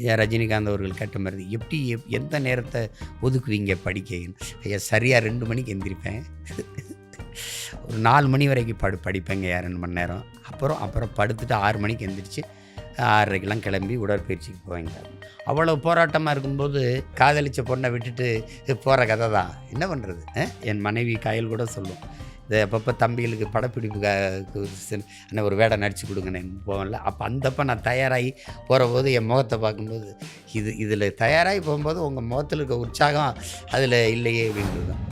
ஐயா ரஜினிகாந்த் அவர்கள் கேட்ட மாதிரி எப்படி எப்- எந்த நேரத்தை ஒதுக்குவீங்க படிக்கன்னு? ஐயா சரியாக ரெண்டு மணிக்கு எந்திரிப்பேன். ஒரு நாலு மணி வரைக்கும் படு படிப்பேங்க ஐயா ரெண்டு மணி நேரம். அப்புறம் அப்புறம் படுத்துட்டு ஆறு மணிக்கு எந்திரிச்சு ஆறரைக்கெல்லாம் கிளம்பி உடற்பயிற்சிக்கு போவாங்க. அவ்வளோ போராட்டமாக இருக்கும்போது காதலிச்ச பொண்ணை விட்டுட்டு போகிற கதை தான். என்ன பண்ணுறது என் மனைவி காயல் கூட சொல்லும். அப்பப்போ தம்பிகளுக்கு படப்பிடிப்பு அண்ணன் ஒரு வேடை நடிச்சு கொடுங்கண்ணே போவேன்ல அப்போ அந்தப்போ நான் தயாராகி போகிற போது என் முகத்தை பார்க்கும்போது இது இதில் தயாராகி போகும்போது உங்கள் முகத்தில் இருக்க உற்சாகம் அதில் இல்லையே அப்படின்றது. தான்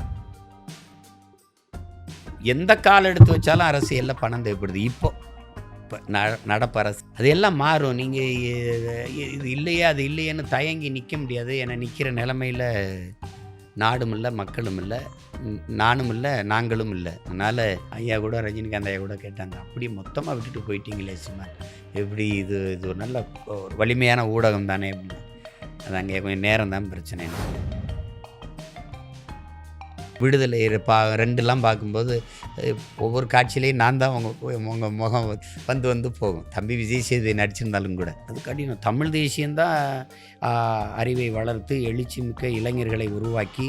எந்த கால் எடுத்து வச்சாலும் அரசியலில் பணம் தேவைப்படுது. இப்போ இப்போ நடப்பு அரசு அது எல்லாம் மாறும். நீங்கள் இது இல்லையே அது இல்லையேன்னு தயங்கி நிற்க முடியாது. ஏன்னா நிற்கிற நிலமையில் நாடும் இல்லை மக்களும் இல்லை நானும் இல்லை நாங்களும் இல்லை அதனால் ஐயா கூட ரஜினிகாந்த் ஐயா கூட கேட்டாங்க அப்படி மொத்தமாக விட்டுட்டு போயிட்டீங்களே சும்மா. எப்படி இது இது ஒரு நல்ல ஒரு வலிமையான ஊடகம் தானே அப்படின்னு. அது அங்கே கொஞ்சம் நேரம் தான் பிரச்சனை விடுதலை பா ரெண்டுலாம் பார்க்கும்போது ஒவ்வொரு காட்சியிலையும் நான் தான் உங்கள் உங்கள் முகம் வந்து வந்து போகும். தம்பி விஜய் சேதுவை நடிச்சிருந்தாலும் கூட. அது கடினம். தமிழ் தேசியம்தான் அறிவை வளர்த்து எழுச்சி மிக்க இளைஞர்களை உருவாக்கி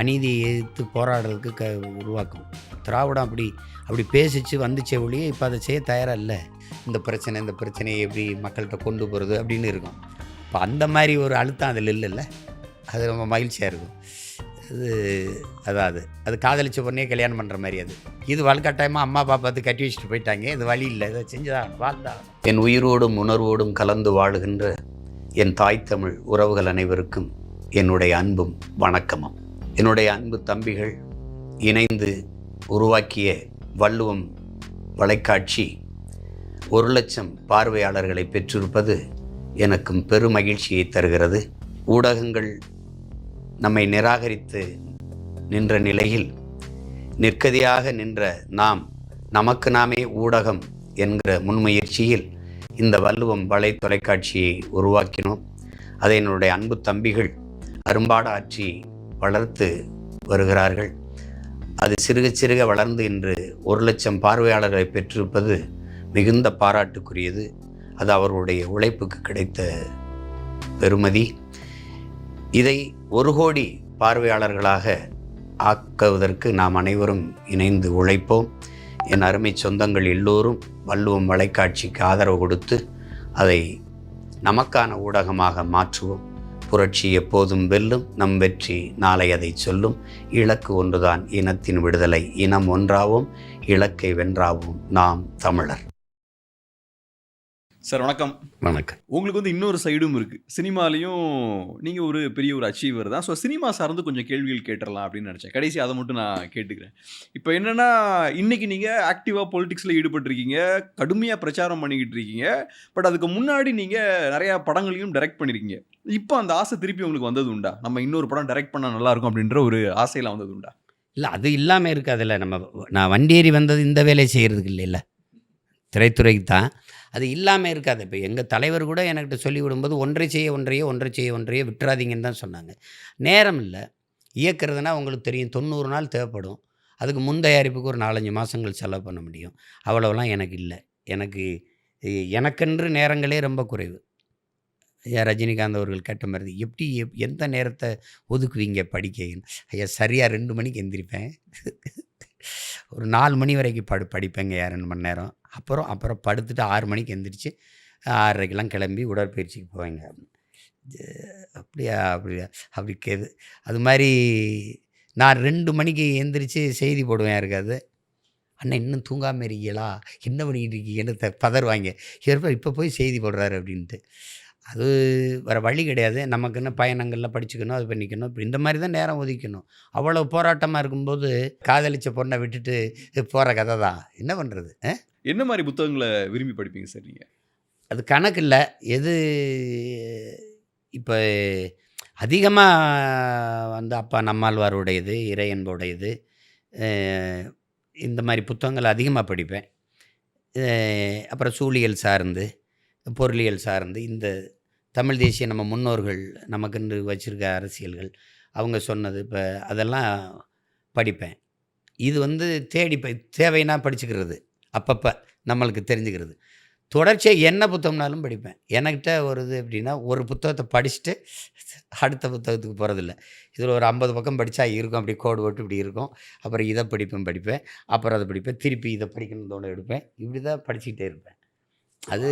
அநீதியை எதிர்த்து போராடுறதுக்கு க உருவாக்கும். திராவிடம் அப்படி அப்படி பேசிச்சு வந்துச்சே ஒழிய இப்போ அதை செய்ய தயாராக இல்லை இந்த பிரச்சனை இந்த பிரச்சனையை எப்படி மக்கள்கிட்ட கொண்டு போகிறது அப்படின்னு இருக்கும். இப்போ அந்த மாதிரி ஒரு அழுத்தம் அதில் இல்லைல்ல? அது ரொம்ப மகிழ்ச்சியாக இருக்கும். இது அதாவது அது. காதலிச்ச பொண்ணே கல்யாணம் பண்ணுற மாதிரி அது. இது வலுக்கட்டாயமாக அம்மா அப்பா பார்த்து கட்டி வச்சுட்டு போயிட்டாங்க. இது வழி இல்லை. இதை செஞ்சுதான் வாழ்ந்தா என் உயிரோடும் உணர்வோடும் கலந்து வாழுகின்ற என் தாய் தமிழ் உறவுகள் அனைவருக்கும் என்னுடைய அன்பும் வணக்கமும். என்னுடைய அன்பு தம்பிகள் இணைந்து உருவாக்கிய வள்ளுவம் வலைக்காட்சி ஒரு லட்சம் பார்வையாளர்களை பெற்றிருப்பது எனக்கும் பெருமகிழ்ச்சியை தருகிறது. ஊடகங்கள் நம்மை நிராகரித்து நின்ற நிலையில் நிற்கதியாக நின்ற நாம் நமக்கு நாமே ஊடகம் என்கிற முன்முயற்சியில் இந்த வள்ளுவம் வலை தொலைக்காட்சியை உருவாக்கினோம். அதை என்னுடைய அன்பு தம்பிகள் அரும்பாடு ஆற்றி வளர்த்து வருகிறார்கள். அது சிறுக சிறுக வளர்ந்து இன்று ஒரு லட்சம் பார்வையாளர்களை பெற்றிருப்பது மிகுந்த பாராட்டுக்குரியது. அது அவர்களுடைய உழைப்புக்கு கிடைத்த பெருமதி இதை ஒரு கோடி பார்வையாளர்களாக ஆக்குவதற்கு நாம் அனைவரும் இணைந்து உழைப்போம். என் அருமை சொந்தங்கள் எல்லோரும் வள்ளுவம் வலைக்காட்சிக்கு ஆதரவு கொடுத்து அதை நமக்கான ஊடகமாக மாற்றுவோம். புரட்சி எப்போதும் வெல்லும் நம் வெற்றி நாளை அதை சொல்லும். இலக்கு ஒன்றுதான் இனத்தின் விடுதலை இனம் ஒன்றாவும் இலக்கை வென்றாவும் நாம் தமிழர். சார் வணக்கம். வணக்கம். உங்களுக்கு வந்து இன்னொரு சைடும் இருக்கு. சினிமாலையும் நீங்க ஒரு பெரிய ஒரு அச்சீவர் தான். ஸோ சினிமா சார்ந்து கொஞ்சம் கேள்விகள் கேட்டுறலாம் அப்படின்னு நினைச்சேன். கடைசி அதை மட்டும் நான் கேட்டுக்கிறேன். இப்போ என்னன்னா இன்னைக்கு நீங்க ஆக்டிவா பொலிட்டிக்ஸ்ல ஈடுபட்டிருக்கீங்க. கடுமையா பிரச்சாரம் பண்ணிக்கிட்டு இருக்கீங்க. பட் அதுக்கு முன்னாடி நீங்க நிறைய படங்களையும் டைரக்ட் பண்ணிருக்கீங்க. இப்போ அந்த ஆசை திருப்பி உங்களுக்கு வந்தது உண்டா? நம்ம இன்னொரு படம் டைரக்ட் பண்ணா நல்லா இருக்கும் அப்படின்ற ஒரு ஆசையில வந்தது உண்டா? இல்லை அது இல்லாமல் இருக்காதுல்ல. நம்ம நான் வண்டியேறி வந்தது இந்த வேலையை செய்கிறதுக்கு இல்லைல்ல. திரைத்துறைக்கு தான். அது இல்லாமல் இருக்காது. இப்போ எங்கள் தலைவர் கூட என்கிட்ட சொல்லி விடும்போது ஒன்றை செய்ய ஒன்றையோ ஒன்றை செய்ய ஒன்றையோ விட்டுறாதீங்கன்னு தான் சொன்னாங்க. நேரம் இல்லை. இயக்கிறதுனா உங்களுக்கு தெரியும் தொண்ணூறு நாள் தேவைப்படும். அதுக்கு முன் தயாரிப்புக்கு ஒரு நாலஞ்சு மாதங்கள் செலவு பண்ண முடியும். அவ்வளோலாம் எனக்கு இல்லை. எனக்கு எனக்கென்று நேரங்களே ரொம்ப குறைவு. ஐயா ரஜினிகாந்த் அவர்கள் கேட்ட மாதிரி எப்படி எப்- எந்த நேரத்தை ஒதுக்குவீங்க படிக்க ஐயா சரியாக ரெண்டு மணிக்கு எந்திரிப்பேன். ஒரு நாலு மணி வரைக்கும் படு படிப்பேங்க இரண்டு ரெண்டு மணி நேரம். அப்புறம் அப்புறம் படுத்துட்டு ஆறு மணிக்கு எந்திரிச்சு ஆறரைக்கெல்லாம் கிளம்பி உடற்பயிற்சிக்கு போவேங்க. அப்படியா அப்படியா அப்படி கேது அது மாதிரி நான் ரெண்டு மணிக்கு எந்திரிச்சு செய்தி போடுவேன் இருக்காது அண்ணன் இன்னும் தூங்காமல் இருக்கீங்களா என்ன பண்ணிக்கிட்டு இருக்கீங்கன்னு த பதறுவாங்க. ஏற்ப இப்போ போய் செய்தி போடுறாரு அப்படின்ட்டு. அது வேறு வழி கிடையாது. நமக்குன்னு பயணங்களில் படிச்சுக்கணும் அது பண்ணிக்கணும். இப்படி இந்த மாதிரி தான் நேரம் ஒதுக்கணும். அவ்வளோ போராட்டமாக இருக்கும்போது காதலிச்ச பொண்ணை விட்டுட்டு போகிற கதை தான். என்ன பண்ணுறது என்ன மாதிரி புத்தகங்களை விரும்பி படிப்பீங்க சார் நீங்க? அது கணக்கு இல்லை. எது இப்போ அதிகமாக வந்து அப்பா நம்மாழ்வாருடையது இறையன்புடையது இந்த மாதிரி புத்தகங்கள் அதிகமாக படிப்பேன். அப்புறம் சூழியல் சார்ந்து பொருளியல் சார்ந்து இந்த தமிழ் தேசிய நம்ம முன்னோர்கள் நமக்குன்னு வச்சுருக்க அரசியல்கள் அவங்க சொன்னது இப்போ அதெல்லாம் படிப்பேன். இது வந்து தேடி ப- தேவைன்னா படிச்சுக்கிறது. அப்பப்போ நம்மளுக்கு தெரிஞ்சுக்கிறது. தொடர்ச்சியாக என்ன புத்தகம்னாலும் படிப்பேன். எனக்கிட்ட ஒரு இது எப்படின்னா ஒரு புத்தகத்தை படிச்சுட்டு அடுத்த புத்தகத்துக்கு போகிறதில்ல இதில் ஒரு ஐம்பது பக்கம் படித்தா இருக்கும். அப்படி கோடு போட்டு இப்படி இருக்கும். அப்புறம் இதை படிப்பேன் படிப்பேன். அப்புறம் அதை படிப்பேன். திருப்பி இதை படிக்கணும் தோணு எடுப்பேன். இப்படி தான் படிச்சுக்கிட்டே இருப்பேன். அது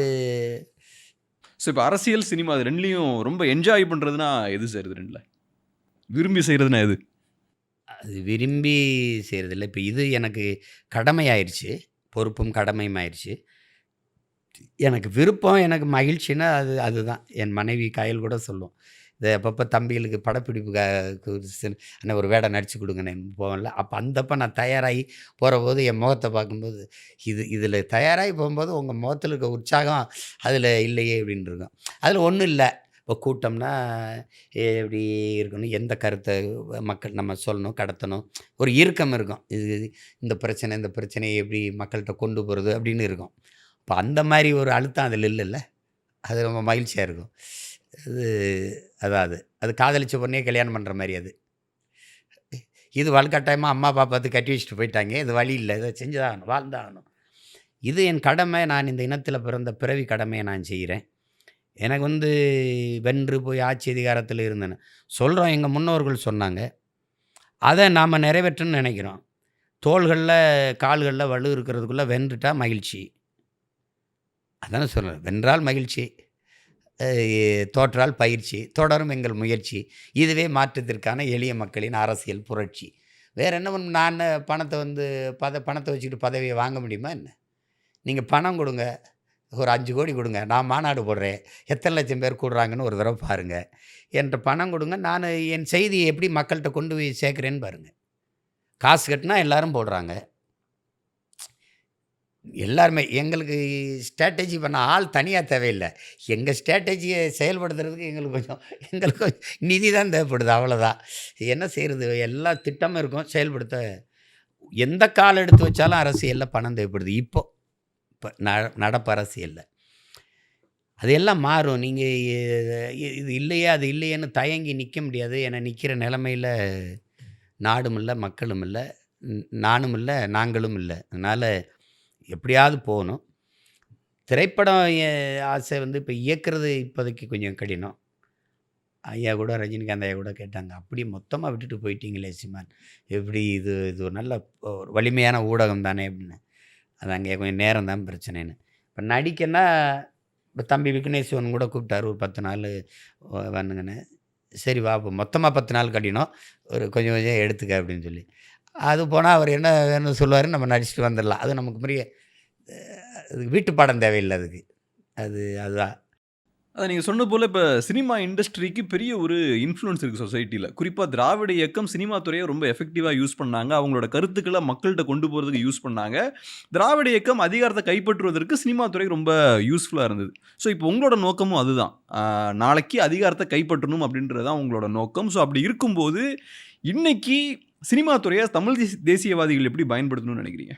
ஸோ இப்போ அரசியல் சினிமா அது ரெண்டுலையும் ரொம்ப என்ஜாய் பண்ணுறதுனா எது சார் இது ரெண்டில்? விரும்பி செய்கிறதுனா எது? அது விரும்பி செய்கிறதில்ல இப்போ இது எனக்கு கடமையாயிருச்சு. பொறுப்பும் கடமையும் ஆயிடுச்சு எனக்கு விருப்பம் எனக்கு மகிழ்ச்சின்னா அது அதுதான். என் மனைவி கயல் கூட சொல்லும். இது அப்பப்போ தம்பிகளுக்கு படப்பிடிப்பு க- ஒரு வேடம் நடிச்சு கொடுங்கண்ணே போவேன்ல. அப்போ அந்தப்போ நான் தயாராகி போகிற போது என் முகத்தை பார்க்கும்போது இது இதில் தயாராகி போகும்போது உங்கள் முகத்தில் இருக்க உற்சாகம் அதில் இல்லையே அப்படின்னு இருக்கும். அதில் ஒன்றும் இல்லை. இப்போ கூட்டம்னா எப்படி இருக்கணும் எந்த கருத்தை மக்கள் நம்ம சொல்லணும் கடத்தணும் ஒரு இறுக்கம் இருக்கும். இது இந்த பிரச்சனை இந்த பிரச்சனையை எப்படி மக்கள்கிட்ட கொண்டு போகிறது அப்படின்னு இருக்கும். இப்போ அந்த மாதிரி ஒரு அழுத்தம் அதில் இல்லைல்ல. அது ரொம்ப மகிழ்ச்சியாக இருக்கும். இது அதாவது அது. காதலிச்ச பொண்ணே கல்யாணம் பண்ணுற மாதிரி அது. இது வலுக்கட்டாயமாக அம்மா அப்பா பார்த்து கட்டி வச்சுட்டு போயிட்டாங்க. இது வழி இல்லை. இதை செஞ்சுதாகணும் வாழ்ந்தாகணும். இது என் கடமை. நான் இந்த இனத்தில் பிறந்த பிறவி கடமையை நான் செய்கிறேன். எனக்கு வந்து வென்று போய் ஆட்சி அதிகாரத்தில் இருந்தேன்னு. சொல்கிறோம் எங்கள் முன்னோர்கள் சொன்னாங்க. அதை நாம் நிறைவேற்றணும்னு நினைக்கிறோம். தோள்களில் கால்களில் வலு இருக்கிறதுக்குள்ளே வென்றுட்டா மகிழ்ச்சி. அதானே சொல்கிறேன் வென்றால் மகிழ்ச்சி. தோற்றால் பயிற்சி தொடரும் எங்கள் முயற்சி இதுவே மாற்றத்திற்கான எளிய மக்களின் அரசியல் புரட்சி. வேறு என்ன பண்ண நான் பணத்தை வந்து பத பணத்தை வச்சுக்கிட்டு பதவியை வாங்க முடியுமா என்ன? நீங்கள் பணம் கொடுங்க ஒரு அஞ்சு கோடி கொடுங்க நான் மாநாடு போடுறேன் எத்தனை லட்சம் பேர் கூடுறாங்கன்னு ஒரு தடவை பாருங்கள் என்கிட்ட பணம் கொடுங்க நான் என் செய்தியை எப்படி மக்கள்கிட்ட கொண்டு போய் சேர்க்குறேன்னு பாருங்கள் காசு கட்டினா எல்லோரும் போடுறாங்க. எல்லாருமே எங்களுக்கு ஸ்ட்ராட்டஜி பண்ண ஆள் தனியாக தேவையில்லை. எங்கள் ஸ்ட்ராட்டஜியை செயல்படுத்துறதுக்கு எங்களுக்கு கொஞ்சம் எங்களுக்கு கொஞ்சம் நிதி தான் தேவைப்படுது அவ்வளோதான் என்ன செய்கிறது எல்லா திட்டமும் இருக்கும் செயல்படுத்த. எந்த கால் எடுத்து வச்சாலும் அரசியலில் பணம் தேவைப்படுது. இப்போ இப்போ ந நடப்பு அரசியலில். அது எல்லாம் மாறும் நீங்கள் இது இல்லையே அது இல்லையேன்னு தயங்கி நிற்க முடியாது. ஏன்னா நிற்கிற நிலமையில் நாடும் இல்லை மக்களும் இல்லை. நானும் இல்லை நாங்களும் இல்லை. அதனால் எப்படியாவது போகணும். திரைப்படம் ஆசை வந்து இப்போ இயக்குறது இப்போதைக்கு கொஞ்சம் கடினம். ஐயா கூட ரஜினிகாந்த் ஐயா கூட கேட்டாங்க அப்படி மொத்தமாக விட்டுட்டு போயிட்டீங்களே சிமான். எப்படி இது இது ஒரு நல்ல ஒரு வலிமையான ஊடகம் தானே? அப்படின்னு. அது அங்கே கொஞ்சம் நேரம் தான் பிரச்சனைன்னு. இப்போ நடிக்கன்னா இப்போ தம்பி விக்னேஸ்வரன் கூட கூப்பிட்டாரு ஒரு பத்து நாள் வந்துங்கன்னு சரி வா மொத்தமாக பத்து நாள் கட்டினோம் ஒரு கொஞ்சம் கொஞ்சம் எடுத்துக்க அப்படின்னு சொல்லி. அது போனால் அவர் என்ன வேணும்னு சொல்லுவார் நம்ம நடிச்சுட்டு வந்துடலாம். அது நமக்கு பெரிய வீட்டு பாடம் தேவையில்லை அதுக்கு. அது அதுதான். அதை நீங்கள் சொன்ன போல் இப்போ சினிமா இண்டஸ்ட்ரிக்கு பெரிய ஒரு இன்ஃப்ளூன்ஸ் இருக்குது சொசைட்டியில் குறிப்பாக திராவிட இயக்கம் சினிமா துறையை ரொம்ப எஃபெக்டிவாக யூஸ் பண்ணாங்க. அவங்களோட கருத்துக்களை மக்கள்கிட்ட கொண்டு போகிறதுக்கு யூஸ் பண்ணாங்க. திராவிட இயக்கம் அதிகாரத்தை கைப்பற்றுவதற்கு சினிமா துறை ரொம்ப யூஸ்ஃபுல்லாக இருந்தது. ஸோ இப்போ உங்களோட நோக்கமும் அதுதான். நாளைக்கு அதிகாரத்தை கைப்பற்றணும் அப்படின்றது தான் உங்களோட நோக்கம். ஸோ அப்படி இருக்கும்போது இன்றைக்கி சினிமா துறையை தமிழ் தேசியவாதிகள் எப்படி பயன்படுத்தணும்னு நினைக்கிறீங்க?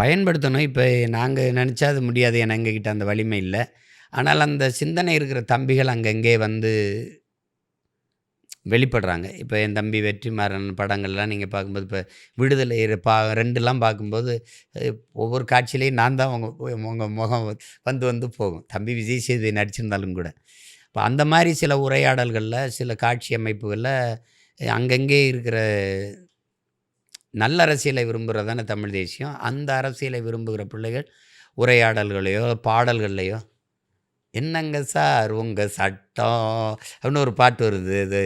பயன்படுத்தணும். இப்போ நாங்கள் நினச்சா அது முடியாது ஏன்னா எங்ககிட்ட அந்த வலிமை இல்லை. ஆனால் அந்த சிந்தனை இருக்கிற தம்பிகள் அங்கங்கே வந்து வெளிப்படுறாங்க. இப்போ என் தம்பி வெற்றிமாறன் படங்கள்லாம் நீங்கள் பார்க்கும்போது இப்போ விடுதலை பா ரெண்டுலாம் பார்க்கும்போது ஒவ்வொரு காட்சியிலையும் நான் தான் உங்கள் உங்கள் முகம் வந்து வந்து போகும். தம்பி விஜய் சேதுவை நடிச்சிருந்தாலும் கூட. இப்போ அந்த மாதிரி சில உரையாடல்களில் சில காட்சி அமைப்புகளில் அங்கங்கே இருக்கிற நல்ல அரசியலை விரும்புகிறது தானே தமிழ் தேசியம். அந்த அரசியலை விரும்புகிற பிள்ளைகள் உரையாடல்களையோ பாடல்கள்லையோ என்னங்க சார் உங்கள் சட்டம்? அப்படின்னு ஒரு பாட்டு வருது. இது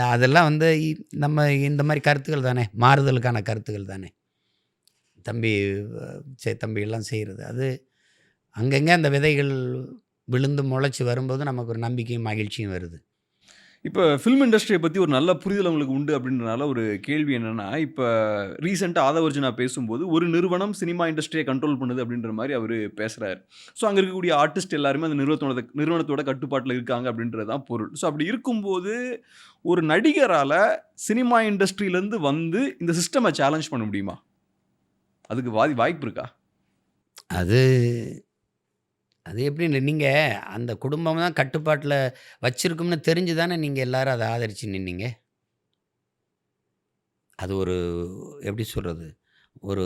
அதெல்லாம் வந்து இ- நம்ம இந்த மாதிரி கருத்துக்கள் தானே மாறுதலுக்கான கருத்துக்கள் தானே. தம்பி தம்பியெல்லாம் தம்பிகள்லாம் செய்கிறது அது அங்கங்கே அந்த விதைகள் விழுந்து முளைச்சி வரும்போது நமக்கு ஒரு நம்பிக்கையும் மகிழ்ச்சியும் வருது. இப்போ ஃபிலிம் இண்டஸ்ட்ரியை பற்றி ஒரு நல்ல புரிதல் உங்களுக்கு உண்டு அப்படின்றனால ஒரு கேள்வி என்னென்னா இப்போ ரீசெண்டாக ஆதவர்ஜனா பேசும்போது ஒரு நிறுவனம் சினிமா இண்டஸ்ட்ரியை கண்ட்ரோல் பண்ணுது அப்படின்ற மாதிரி அவர் பேசுகிறாரு ஸோ அங்கே இருக்கக்கூடிய ஆர்டிஸ்ட் எல்லாருமே அந்த நிறுவனத்தோட நிறுவனத்தோட கட்டுப்பாட்டில் இருக்காங்க அப்படின்றது தான் பொருள். ஸோ அப்படி இருக்கும்போது ஒரு நடிகரால் சினிமா இண்டஸ்ட்ரியிலேருந்து வந்து இந்த சிஸ்டமை சேலஞ்ச் பண்ண முடியுமா? அதுக்கு வாதி வாய்ப்பு இருக்கா? அது அது எப்படி நீங்கள் அந்த குடும்பம் தான் கட்டுப்பாட்டில் வச்சிருக்கும்னு தெரிஞ்சு தானே நீங்கள் எல்லாரும் அதை ஆதரிச்சு நின்னீங்க? அது ஒரு எப்படி சொல்கிறது ஒரு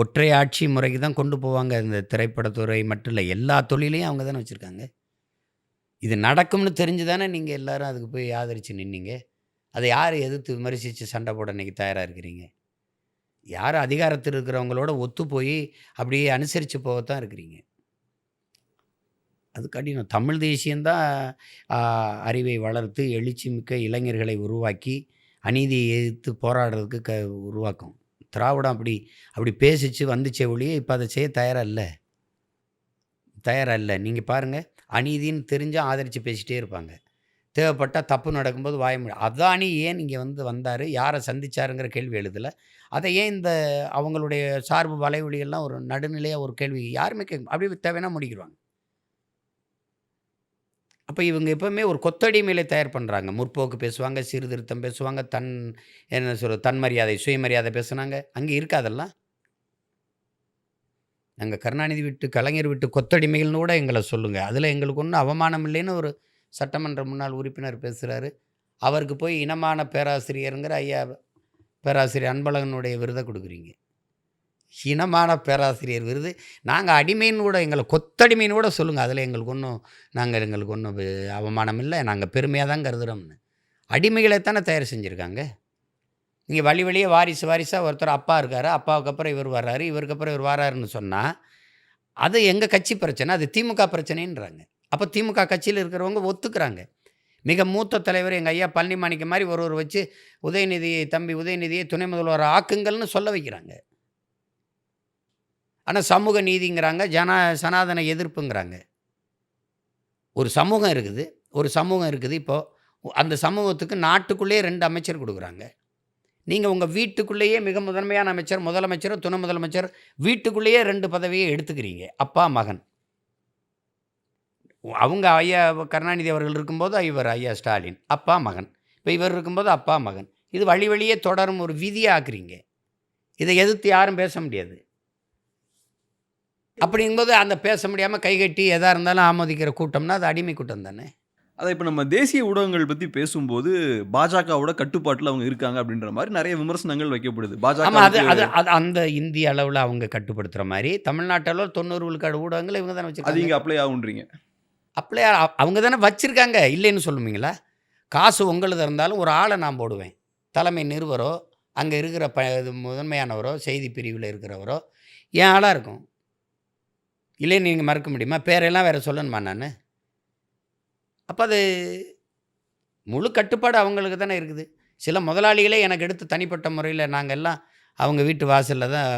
ஒற்றை ஆட்சி முறைக்கு தான் கொண்டு போவாங்க இந்த திரைப்படத்துறை மட்டும் இல்லை எல்லா தொழிலையும் அவங்க தானே வச்சுருக்காங்க. இது நடக்கும்னு தெரிஞ்சு தானே நீங்கள் எல்லாரும் அதுக்கு போய் ஆதரித்து நின்னீங்க. அதை யார் எதிர்த்து விமர்சித்து சண்டை போட இன்றைக்கி தயாராக இருக்கிறீங்க? யார் அதிகாரத்தில் இருக்கிறவங்களோட ஒத்து போய் அப்படியே அனுசரித்து போகத்தான் இருக்கிறீங்க. அது கடினம் தமிழ் தேசியந்தான் அறிவை வளர்த்து எழுச்சி மிக்க இளைஞர்களை உருவாக்கி அநீதியை எதிர்த்து போராடுறதுக்கு க உருவாக்கும். திராவிடம் அப்படி அப்படி பேசிச்சு வந்துச்சே ஒழிய இப்போ அதை செய்ய தயாராக இல்லை தயாராக இல்லை நீங்கள் பாருங்கள் அநீதின்னு தெரிஞ்சால் ஆதரித்து பேசிகிட்டே இருப்பாங்க. தேவைப்பட்டால் தப்பு நடக்கும்போது வாய முடியும் அதானி ஏன் இங்கே வந்து வந்தார்? யாரை சந்திச்சாருங்கிற கேள்வி எழுதலை. அதை ஏன் இந்த அவங்களுடைய சார்பு வலைவலியெல்லாம் ஒரு நடுநிலையாக ஒரு கேள்வி யாருமே கேட்க அப்படியே தேவைன்னா முடிக்கிடுவாங்க. அப்போ இவங்க எப்போவுமே ஒரு கொத்தடிமையில தயார் பண்ணுறாங்க முற்போக்கு பேசுவாங்க சீர்திருத்தம் பேசுவாங்க தன் என்ன சொல்ற தன்மரியாதை சுயமரியாதை பேசுனாங்க. அங்கே இருக்காதெல்லாம் நாங்கள் கருணாநிதி விட்டு கலைஞர் விட்டு கொத்தடிமைகள்னு கூட எங்களை சொல்லுங்கள் அதில் எங்களுக்கு ஒன்றும் அவமானம் இல்லைன்னு ஒரு சட்டமன்ற முன்னாள் உறுப்பினர் பேசுகிறாரு அவருக்கு போய் இனமான பேராசிரியருங்கிற ஐயா பேராசிரியர் அன்பழகனுடைய விருதை கொடுக்குறீங்க. இனமான பேராசிரியர் விருது. நாங்கள் அடிமைன்னு கூட எங்களை கொத்தடிமைன்னு கூட சொல்லுங்கள் அதில் எங்களுக்கு ஒன்றும் நாங்கள் எங்களுக்கு ஒன்றும் அவமானம் இல்லை. நாங்கள் பெருமையாக தான் கருதுகிறோம்னு அடிமைகளை தானே தயார் செஞ்சுருக்காங்க. நீங்கள் வழி வழியே வாரிசு வாரிசாக ஒருத்தர் அப்பா இருக்கார். அப்பாவுக்கு அப்புறம் இவர் வர்றாரு. இவருக்கு அப்புறம் இவர் வராருன்னு சொன்னால் அது எங்கள் கட்சி பிரச்சனை? அது திமுக பிரச்சனைன்றாங்க. அப்போ திமுக கட்சியில் இருக்கிறவங்க ஒத்துக்கிறாங்க. மிக மூத்த தலைவர் எங்கள் ஐயா பழனி மாணிக்க மாதிரி ஒருவர் வச்சு உதயநிதியை தம்பி உதயநிதியை துணை முதல்வர் ஆக்குங்கள்னு சொல்ல வைக்கிறாங்க. ஆனால் சமூக நீதிங்கிறாங்க ஜன சனாதன எதிர்ப்புங்கிறாங்க. ஒரு சமூகம் இருக்குது ஒரு சமூகம் இருக்குது இப்போது அந்த சமூகத்துக்கு நாட்டுக்குள்ளேயே ரெண்டு அமைச்சர் கொடுக்குறாங்க. நீங்கள் உங்கள் வீட்டுக்குள்ளேயே மிக முதன்மையான அமைச்சர் முதலமைச்சர் துணை முதலமைச்சர் வீட்டுக்குள்ளேயே ரெண்டு பதவியை எடுத்துக்கிறீங்க அப்பா மகன். அவங்க ஐயா கருணாநிதி அவர்கள் இருக்கும்போது இவர் ஐயா ஸ்டாலின் அப்பா மகன். இப்போ இவர் இருக்கும்போது அப்பா மகன். இது வழி வழியே தொடரும் ஒரு விதியாக்குறீங்க இதை எதிர்த்து யாரும் பேச முடியாது. அப்படிங்கும்போது அந்த பேச முடியாமல் கைகட்டி எதாக இருந்தாலும் ஆமோதிக்கிற கூட்டம்னா அது அடிமை கூட்டம் தானே? அதை இப்போ நம்ம தேசிய ஊடகங்கள் பற்றி பேசும்போது பாஜகவோட கட்டுப்பாட்டில் அவங்க இருக்காங்க அப்படின்ற மாதிரி நிறைய விமர்சனங்கள் வைக்கப்படுது. ஆமாம் அது பாஜக அது அது அந்த இந்திய அளவில் அவங்க கட்டுப்படுத்துகிற மாதிரி தமிழ்நாட்டு அளவில் தொண்ணூறு விழுக்காடு ஊடகங்கள் இவங்க தானே அது வச்சுருக்காங்க இங்கே அப்ளை ஆகுன்றீங்க. அப்படியே அ- அவங்க தானே வச்சுருக்காங்க இல்லைன்னு சொல்லுவீங்களா? காசு உங்களுது இருந்தாலும் ஒரு ஆளை நான் போடுவேன். தலைமை நிறுவரோ அங்கே இருக்கிற ப முதன்மையானவரோ செய்தி பிரிவில் இருக்கிறவரோ என் ஆளாக இருக்கும். இல்லைன்னு நீங்கள் மறக்க முடியுமா? பேரெல்லாம் வேறு சொல்லணுமா நான்? அப்போ அது முழு கட்டுப்பாடு அவங்களுக்கு தானே இருக்குது. சில முதலாளிகளே எனக்கு எடுத்து தனிப்பட்ட முறையில் நாங்கள் எல்லாம் அவங்க வீட்டு வாசலில் தான்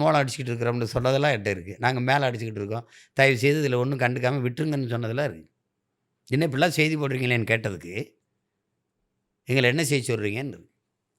மோளம் அடிச்சுக்கிட்டு இருக்கிறோம்னு சொன்னதெல்லாம் என்கிட்ட இருக்குது நாங்கள் மேலே அடிச்சுக்கிட்டு இருக்கோம். தயவு செய்து இதில் ஒன்றும் கண்டுக்காமல் விட்டுருங்கன்னு சொன்னதெல்லாம் இருக்குது என்ன இப்படிலாம் செய்தி போடுறீங்களேன்னு கேட்டதுக்கு எங்களை என்ன செய்ய சொல்கிறீங்கன்னு